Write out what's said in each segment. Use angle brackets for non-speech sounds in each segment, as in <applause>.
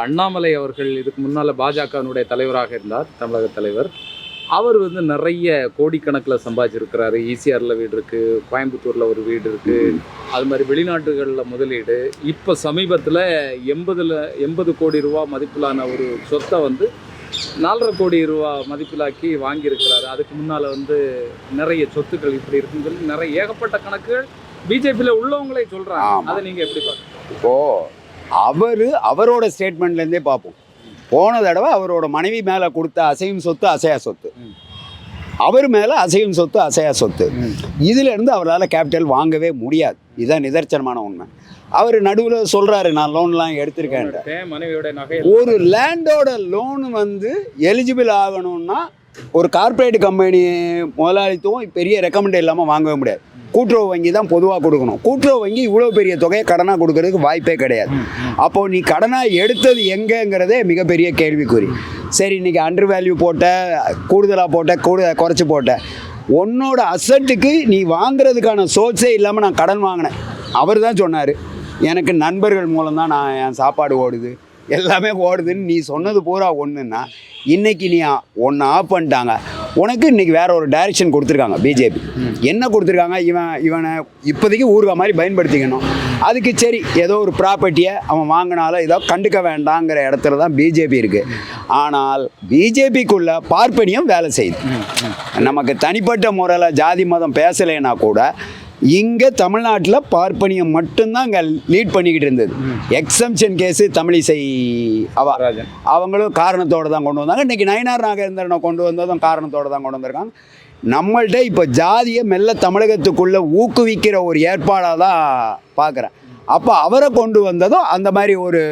அண்ணாமலை அவர்கள் இதுக்கு முன்னால பாஜகவினுடைய தலைவராக இருந்தார் தமிழக தலைவர். அவர் வந்து நிறைய கோடிக்கணக்கில் சம்பாதிச்சிருக்கிறாரு. ஈசிஆரில் வீடு இருக்கு கோயம்புத்தூர்ல ஒரு வீடு இருக்கு. அது மாதிரி வெளிநாட்டுகளில் முதலீடு. இப்போ சமீபத்தில் எண்பதுல எண்பது கோடி ரூபா மதிப்பிலான ஒரு சொத்தை வந்து நாலரை கோடி ரூபா மதிப்பிலாக்கி வாங்கியிருக்கிறாரு. அதுக்கு முன்னால் வந்து நிறைய சொத்துக்கள் இப்படி இருக்குன்னு சொல்லி நிறைய ஏகப்பட்ட கணக்குகள் பிஜேபியில் உள்ளவங்களே சொல்கிறாங்க. அதை நீங்கள் எப்படி பார்க்குறீங்க? இப்போ அவர் அவரோட ஸ்டேட்மெண்ட்லேருந்தே பார்ப்போம். போன தடவை அவரோட மனைவி மேலே கொடுத்த அசையும் சொத்து அசையா சொத்து. அவர் மேலே அசையும் சொத்து அசையா சொத்து. இதுல இருந்து அவரால் கேபிட்டல் வாங்கவே முடியாது. இதுதான் நிதர்சனமான உண்மை. அவர் நடுவில் சொல்றாரு நான் லோன்லாம் எடுத்திருக்கேன் ஒரு லேண்டோட லோன் வந்து எலிஜிபிள் ஆகணும்னா ஒரு கார்ப்பரேட் கம்பெனி முதலாளித்துவம் பெரிய ரெக்கமெண்ட் இல்லாமல் வாங்கவே முடியாது. கூட்டுறவு வங்கி தான் பொதுவாக கொடுக்கணும். கூட்டுறவு வங்கி இவ்வளோ பெரிய தொகையை கடனாக கொடுக்கறதுக்கு வாய்ப்பே கிடையாது. அப்போது நீ கடனாக எடுத்தது எங்கேங்கிறதே மிகப்பெரிய கேள்விக்குறி. சரி இன்னைக்கு அண்டர் வேல்யூ போட்ட கூடுதலாக போட்ட கூடு குறைச்சி போட்ட. உன்னோட அசட்டுக்கு நீ வாங்குறதுக்கான சோர்ஸே இல்லாமல் நான் கடன் வாங்கினேன். அவர் தான் சொன்னார் எனக்கு நண்பர்கள் மூலம் தான் நான் என் சாப்பாடு ஓடுது. எல்லாமே ஓடுதுன்னு நீ சொன்னது பூரா ஒன்றுன்னா இன்றைக்கி நீ ஒன்று ஆஃப் பண்ணிட்டாங்க. உனக்கு இன்னைக்கு வேற ஒரு டைரக்ஷன் கொடுத்துருக்காங்க பிஜேபி என்ன கொடுத்துருக்காங்க? இவன் இவனை இப்போதைக்கு ஊருகா மாதிரி பயன்படுத்திக்கணும். அதுக்கு சரி ஏதோ ஒரு ப்ராப்பர்ட்டியை அவன் வாங்கினாலும் ஏதோ கண்டுக்க வேண்டாங்கிற இடத்துல தான் பிஜேபி இருக்குது ஆனால் பிஜேபிக்குள்ள பார்ப்பனியம் வேலை செய்யுது. நமக்கு தனிப்பட்ட முறையில் ஜாதி மதம் பேசலைன்னா கூட இங்கே தமிழ்நாட்டில் பார்ப்பனியம் மட்டும்தான் அங்கே லீட் பண்ணிக்கிட்டு இருந்தது. எக்ஸம்ஷன் கேஸு தமிழிசை அவ ராஜன் அவங்களும் காரணத்தோடு தான் கொண்டு வந்தாங்க. இன்றைக்கி நயினார் நாகேந்திரனை கொண்டு வந்ததும் காரணத்தோடு தான் கொண்டு வந்திருக்காங்க. நம்மள்ட்ட இப்போ ஜாதியை மெல்ல தமிழகத்துக்குள்ளே ஊக்குவிக்கிற ஒரு ஏற்பாடாக தான் பார்க்குறேன் அப்போ அவரை கொண்டு வந்ததும் அந்த மாதிரி ஒரு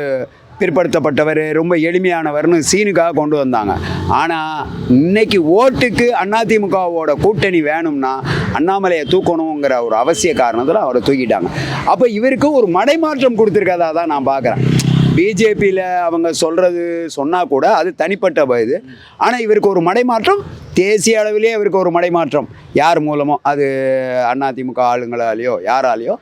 பிற்படுத்தப்பட்டவர் ரொம்ப எளிமையானவர்னு சீனுக்காக கொண்டு வந்தாங்க. ஆனால் இன்னைக்கு ஓட்டுக்கு அதிமுகவோட கூட்டணி வேணும்னா அண்ணாமலையை தூக்கணுங்கிற ஒரு அவசிய காரணத்தில் அவரை தூக்கிட்டாங்க. அப்போ இவருக்கு ஒரு மடைமாற்றம் கொடுத்துருக்கதா தான் நான் பார்க்குறேன். பிஜேபியில் அவங்க சொல்கிறது சொன்னால் கூட அது தனிப்பட்ட இது. ஆனால் இவருக்கு ஒரு மடைமாற்றம் தேசிய அளவிலே இவருக்கு ஒரு மடைமாற்றம். யார் மூலமோ அது அதிமுக ஆளுங்களாலேயோ யாராலேயோ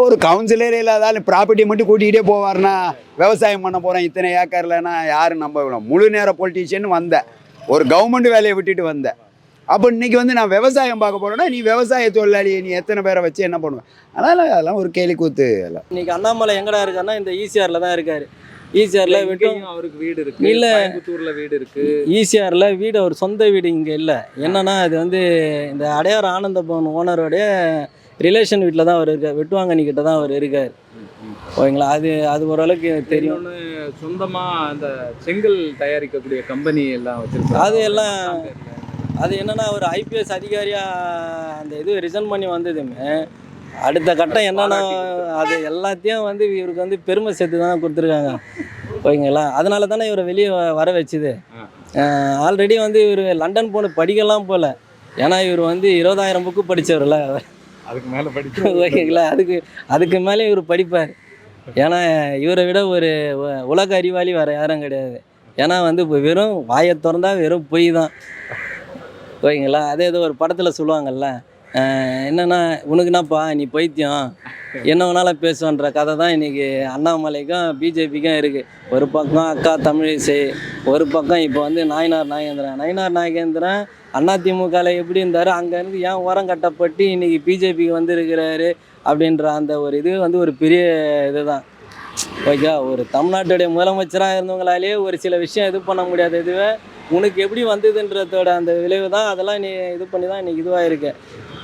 ஒரு கவுன்சிலரே இல்லாதாலும் ப்ராப்பர்ட்டி மட்டும் கூட்டிகிட்டே போவார்னா விவசாயம் பண்ண போகிறேன் இத்தனை ஏக்கர்லன்னா யாரும் நம்ப முழு நேர பொலிட்டீஷியன் வந்தேன் ஒரு கவர்மெண்ட் வேலையை விட்டுட்டு வந்தேன் அப்போ இன்னைக்கு வந்து நான் விவசாயம் பார்க்க போகிறேன்னா நீ விவசாய தொழிலாளி நீ எத்தனை பேரை வச்சு என்ன பண்ணுவேன் அதனால் அதெல்லாம் ஒரு கேலி கூத்து எல்லாம். இன்னைக்கு அண்ணாமலை எங்கடா இருக்காருன்னா இந்த ஈசிஆர்ல தான் இருக்காரு. ஈசிஆர்ல விட்டு இங்கேயும் அவருக்கு வீடு இருக்கு. இல்ல. கோயம்புத்தூர்ல வீடு இருக்கு. ஈசிஆர்ல வீடு அவர் சொந்த வீடு இங்கே இல்லை. என்னன்னா அது வந்து இந்த அடையார் ஆனந்த பவன் ஓனருடைய ரிலேஷன் வீட்டில் தான் அவர் இருக்கார். வெட்டுவாங்கனி கிட்ட தான் அவர் இருக்கார். ஓகேங்களா? அது அது ஓரளவுக்கு தெரியும். இன்னொன்னு சொந்தமா அந்த செங்கல் தயாரிக்கக்கூடிய கம்பெனி எல்லாம் வச்சிருக்காங்க அது எல்லாம் அது என்னன்னா ஒரு ஐபிஎஸ் அதிகாரியா அந்த இது ரிசைன் பண்ணி வந்ததுமே அடுத்த கட்டம் என்னன்னா அது எல்லாத்தையும் வந்து இவருக்கு வந்து பெருமை சேர்த்து தான் கொடுத்துருக்காங்க. ஓகேங்களா? அதனால தானே இவரை வெளியே வர வச்சுது. ஆல்ரெடி வந்து இவர் லண்டன் போன படிக்கலாம் போல. ஏன்னா இவர் வந்து இருபதாயிரம் புக்கு படித்தவர்ல அதுக்கு மேல படிச்சு <laughs> ஓகேங்களா அதுக்கு அதுக்கு மேலே இவர் படிப்பார். ஏன்னா இவரை விட ஒரு உலக அறிவாளி வேறு யாரும் கிடையாது. ஏன்னா வந்து இப்போ வெறும் வாயை திறந்தா வெறும் பொய் தான். ஓகேங்களா? அதே ஏதோ ஒரு படத்தில் சொல்லுவாங்கல்ல? என்னன்னா உனக்கு என்னப்பா நீ பைத்தியம். என்ன வேணாலும் பேசுவன்ற கதை தான் இன்னைக்கு அண்ணாமலைக்கும் பிஜேபிக்கும் இருக்குது ஒரு பக்கம் அக்கா தமிழிசை ஒரு பக்கம் இப்போ வந்து நாயனார் நாகேந்திரன். நாயனார் நாகேந்திரன் அதிமுகவில் எப்படி இருந்தார்? அங்கேருந்து ஏன் உரம் கட்டப்பட்டு இன்னைக்கு பிஜேபிக்கு வந்து இருக்கிறாரு அப்படின்ற அந்த ஒரு இது வந்து ஒரு பெரிய இதுதான். ஓகே ஒரு தமிழ்நாட்டுடைய முதலமைச்சராக இருந்தவங்களாலே ஒரு சில விஷயம் இது பண்ண முடியாத. இதுவே உனக்கு எப்படி வந்ததுன்றதோட அந்த விளைவு தான் அதெல்லாம் நீ இது பண்ணி தான் இன்னைக்கு இதுவாக இருக்கு.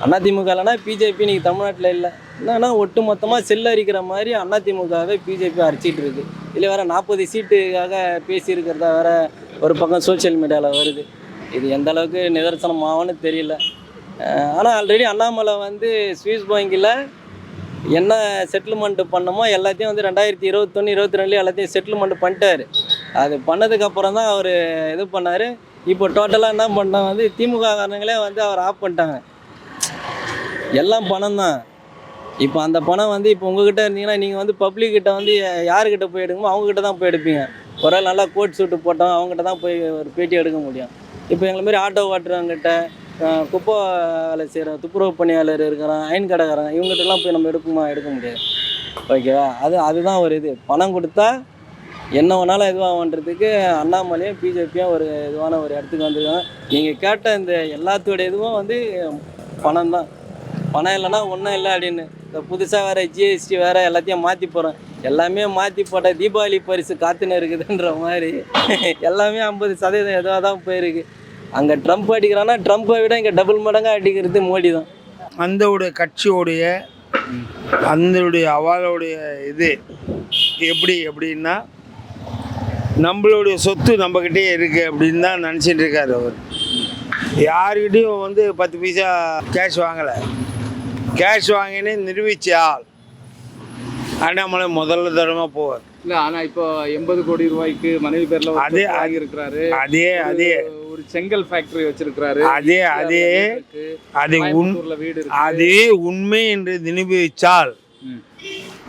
அதிமுகலனா பிஜேபி இன்றைக்கி தமிழ்நாட்டில் இல்லை. என்னன்னா ஒட்டு மொத்தமாக செல்லரிக்கிற மாதிரி அதிமுகவே பிஜேபி அரைச்சிட்டு இருக்கு. இல்லை வேற நாற்பது சீட்டுக்காக பேசியிருக்கிறதா வேற ஒரு பக்கம் சோஷியல் மீடியாவில் வருது. இது எந்த அளவுக்கு நிதர்சனம் ஆகும்னு தெரியல ஆனால் ஆல்ரெடி அண்ணாமலை வந்து ஸ்விஸ் பேங்கில் என்ன செட்டில்மெண்ட் பண்ணமோ எல்லாத்தையும் வந்து ரெண்டாயிரத்தி இருபத்தொன்று இருபத்தி ரெண்டுலேயும் எல்லாத்தையும் செட்டில்மெண்ட் பண்ணிட்டாரு. அது பண்ணதுக்கப்புறம் தான் அவர் இது பண்ணார். இப்போ டோட்டலாக என்ன பண்ணால் வந்து திமுக காரணங்களே வந்து அவர் ஆஃப் பண்ணிட்டாங்க. எல்லாம் பணம் தான் இப்போ அந்த பணம் வந்து இப்போ உங்ககிட்ட இருந்தீங்கன்னா நீங்கள் வந்து பப்ளிக்கிட்ட வந்து யாருக்கிட்ட போய் எடுக்கணுமோ அவங்ககிட்ட தான் போய் எடுப்பீங்க. ஒரு ஆள் நல்லா கோட் சூட்டு போட்டோம் அவங்ககிட்ட தான் போய் ஒரு பேட்டி எடுக்க முடியும். இப்போ எங்களை மாதிரி ஆட்டோ ஓட்டுறவங்ககிட்ட குப்பை வேலை செய்கிற துப்புரவு பணியாளர் இருக்கிறான் அயன் கடைக்காரன் இவங்ககிட்டலாம் போய் நம்ம எடுக்குமா எடுக்க முடியாது. ஓகேவா அது அதுதான் ஒரு இது. பணம் கொடுத்தா என்ன வேணாலும் இதுவாகன்றதுக்கு அண்ணாமலையும் பிஜேபியும் ஒரு இதுவான ஒரு இடத்துக்கு வந்திருக்காங்க. நீங்கள் கேட்ட இந்த எல்லாத்தோட இதுவும் வந்து பணம் தான் பணம் இல்லைன்னா ஒன்றும் இல்லை அப்படின்னு. இந்த புதுசாக வேறு ஜிஎஸ்டி வேறு எல்லாத்தையும் மாற்றி போகிறோம் எல்லாமே மாற்றி போட்டால் தீபாவளி பரிசு காத்துன்னு இருக்குதுன்ற மாதிரி. எல்லாமே ஐம்பது சதவீதம் எதுவாக தான் போயிருக்கு. அங்கே ட்ரம்ப் அடிக்கிறான்னா ட்ரம்ப்பை விட இங்கே டபுள் மடங்காக அடிக்கிறது மோடி தான். அந்தவுடைய கட்சியோடைய அந்தோடைய அவளுடைய இது எப்படி அப்படின்னா நம்மளுடைய சொத்து நம்மக்கிட்டே இருக்குது அப்படின்னு தான் நினச்சிட்டு இருக்காரு அவர். யாருக்கிட்டையும் வந்து பத்து பைசா கேஷ் வாங்கலை. கேஷ் வாங்கினே நிரூபிச்ச ஆள். அண்ணாமலை முதல்ல தரமாக போவார். இல்ல ஆனா இப்போ எண்பது கோடி ரூபாய்க்கு மனைவி பேர்ல அதே- சொத்து வாங்கியிருக்கிறாரு. அதே அதே. ஒரு செங்கல் ஃபேக்டரி வச்சிருக்கிறாரு. அதே அதே. அது கோயம்புத்தூர்ல வீடு அதே உண்மை என்று நிரூபித்தால்.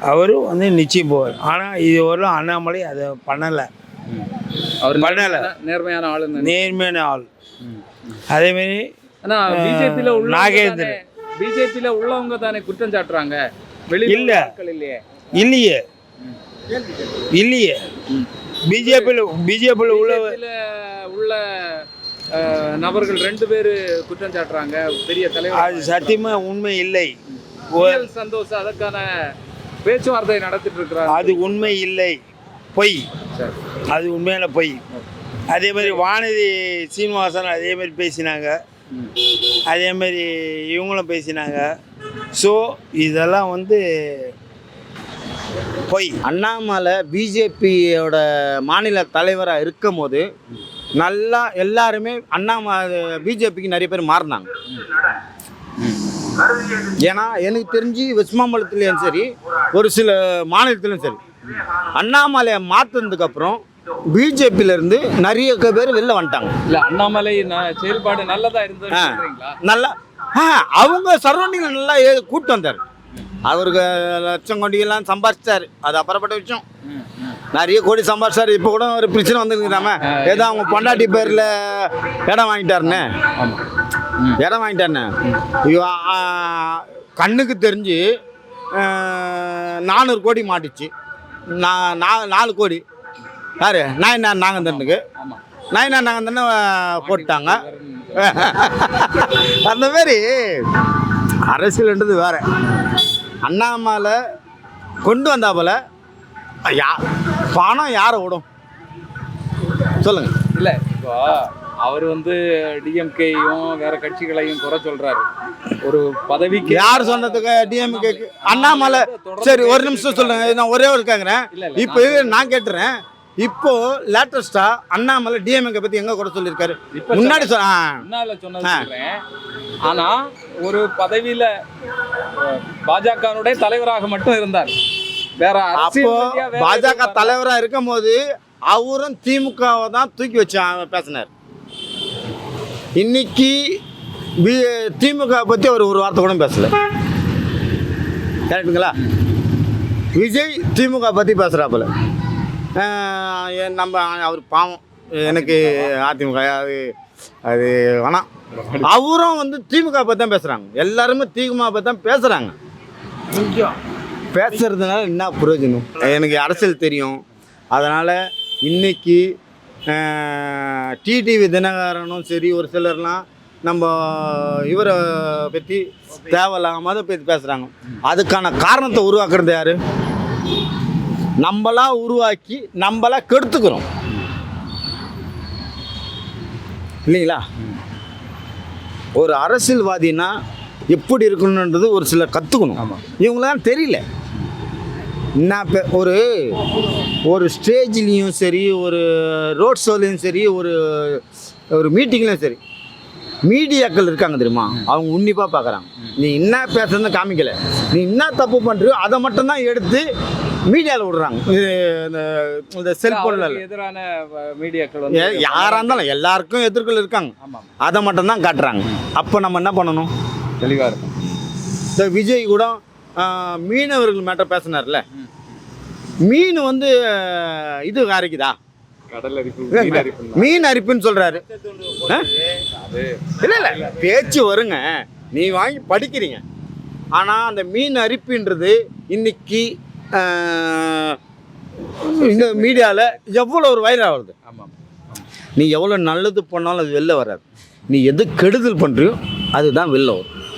அவர் வந்து நிச்சயம் போவார். ஆனால் இது வரலும் அண்ணாமலை அதை பண்ணலை. அவர் பண்ணல. நேர்மையான- ஆளுன்னு நேர்மையான ஆள். அதேமாரி நாகேந்திரன். பிஜேபியில உள்ளவங்க தானே குற்றம் சாட்டுறாங்க? வெளியில இல்லையே இல்லையே. இல்லையே. பிஜேபியில் பிஜேபியில் உள்ள உள்ள நபர்கள் ரெண்டு பேரு குற்றம் சாட்டுறாங்க. பெரிய அது தலைவர் சத்தியமாக உண்மை இல்லை. சந்தோஷ் அதற்கான பேச்சுவார்த்தை நடத்திட்டு இருக்கிறார். அது உண்மை இல்லை. பொய். அது உண்மையான பொய். அதே மாதிரி வானதி சீனிவாசன் அதே மாதிரி பேசினாங்க. அதே மாதிரி இவங்களும் பேசினாங்க. ஸோ இதெல்லாம் வந்து பொய். அண்ணாமலை பிஜேபியோட மாநில தலைவராக இருக்கும் போது நல்லா எல்லாருமே அண்ணாமலை பிஜேபிக்கு நிறைய பேர் மாறினாங்க. ஏன்னா எனக்கு தெரிஞ்சு வெஸ்ட்மாம்பலத்துலேயும் சரி ஒரு சில மாநிலத்திலும் சரி அண்ணாமலையை மாற்றினதுக்கப்புறம் அப்புறம் பிஜேபியில இருந்து நிறைய பேர் வெளில வந்துட்டாங்க. இல்ல அண்ணாமலை செயல்பாடு நல்லதா இருந்தது நல்லா ஆ அவங்க சரௌண்டிங்கில் நல்லா கூட்டு வந்தார். அவருக்கு லட்சம் கோடியெல்லாம் சம்பாதிச்சாரு அது அப்புறப்பட்ட விஷயம். நிறைய கோடி சம்பாதிச்சாரு இப்போ கூட ஒரு பிரச்சனை வந்துருக்குறாம ஏதோ அவங்க பொண்டாட்டி பேரில் இடம் வாங்கிட்டாருன்னு. இடம் வாங்கிட்டாருன்னு. கண்ணுக்கு தெரிஞ்சு நானூறு கோடி மாட்டுச்சு. நான் நாலு கோடி. யாரு? நாயனார் நாகந்தனுக்கு. ஆமா. நாயனார் நாகந்தன்னு போட்டாங்க. <laughs> அந்த மாதிரி அரசியல்ன்றது வேற. அண்ணாமலை கொண்டு வந்தாப்புல யா பணம் யாரை விடும்? சொல்லுங்க. இல்ல இப்போ அவர் வந்து டிஎம்கேயும் வேற கட்சிகளையும் குறை சொல்றாரு. ஒரு பதவிக்கு யார் சொன்னதுக்கு டிஎம்கே அண்ணாமலை. சரி ஒரு நிமிஷம் சொல்லுங்க. நான் ஒரே ஒரு கேட்குறேன் இப்போ நான் கேட்டுறேன். இப்போ லேட்டஸ்டா அண்ணாமலை டிஎம்கே பத்தி எங்க கூட சொல்லியிருக்காரு? முன்னாடி சொ- ஆ. முன்னால சொன்னது ஆ. சொல்றேன். ஆனா ஒரு பதவியில பாஜகனுடைய தலைவராக மட்டும் இருந்தார். வேற அப்போ பாஜக தலைவரா இருக்கும் போது அவரும் திமுகவை தான் தூக்கி வச்சு பேசினார். இன்னைக்கு திமுக பத்தி அவர் ஒரு வார்த்தை கூட பேசல. கரெக்டுங்களா விஜய் திமுக பத்தி பேசுறாப்புல. நம்ம அவர் பாவம். எனக்கு அதிமுக அது அது வேணாம். அவரும் வந்து திமுக பற்றி தான் பேசுகிறாங்க எல்லாருமே திமுக பற்றி தான் பேசுகிறாங்க பேசுறதுனால என்ன பிரயோஜனம்? எனக்கு அரசியல் தெரியும். அதனால் இன்னைக்கு டிடிவி தினகரனும் சரி ஒரு சிலர்லாம் நம்ம இவரை பற்றி தேவையில்லாமல் பற்றி பேசுகிறாங்க அதுக்கான காரணத்தை உருவாக்குறது யார்? நம்மளா உருவாக்கி நம்மளா கெடுத்துக்கிறோம். இல்லைங்களா? ஒரு அரசியல்வாதினா எப்படி இருக்கணுன்றது ஒரு சிலர் கற்றுக்கணும். இவங்களாம் தெரியல. பெ ஒரு ஒரு ஸ்டேஜ்லேயும் சரி ஒரு ரோட் ஷோலையும் சரி ஒரு ஒரு மீட்டிங்லையும் சரி மீடியாக்கள் இருக்காங்க தெரியுமா? அவங்க உன்னிப்பாக பார்க்குறாங்க நீ என்ன பேசுறதுன்னு காமிக்கல. நீ என்ன தப்பு பண்ணுறியோ அதை மட்டும்தான் எடுத்து மீடியாவில் விடுறாங்க. இது இந்த இந்த அவருக்கு எதிரான மீடியாக்கள் வந்து யாராக இருந்தாலும் எல்லாருக்கும் எதிர்கள் இருக்காங்க. அதை மட்டும்தான் காட்டுறாங்க. அப்போ நம்ம என்ன பண்ணணும்? தெளிவா இருக்கும். இந்த விஜய் கூட மீனவர்கள் மேட்டர் பேசினார்ல. மீன் வந்து இது அரைக்குதா மீன் அரிப்பு மீன் அரிப்புன்னு சொல்றாரு. அது இல்லை இல்லை பேச்சு வருங்க. நீ வாங்கி படிக்கிறீங்க. ஆனால் அந்த மீன் அரிப்புன்றது இன்னைக்கு இந்த மீடியாவில் எவ்வளோ ஒரு வைரல் ஆகுது? ஆமாம் நீ எவ்வளோ நல்லது பண்ணாலும் அது வெளில வராது. நீ எது கெடுதல் பண்ணுறியோ அதுதான் வெளில வரும்.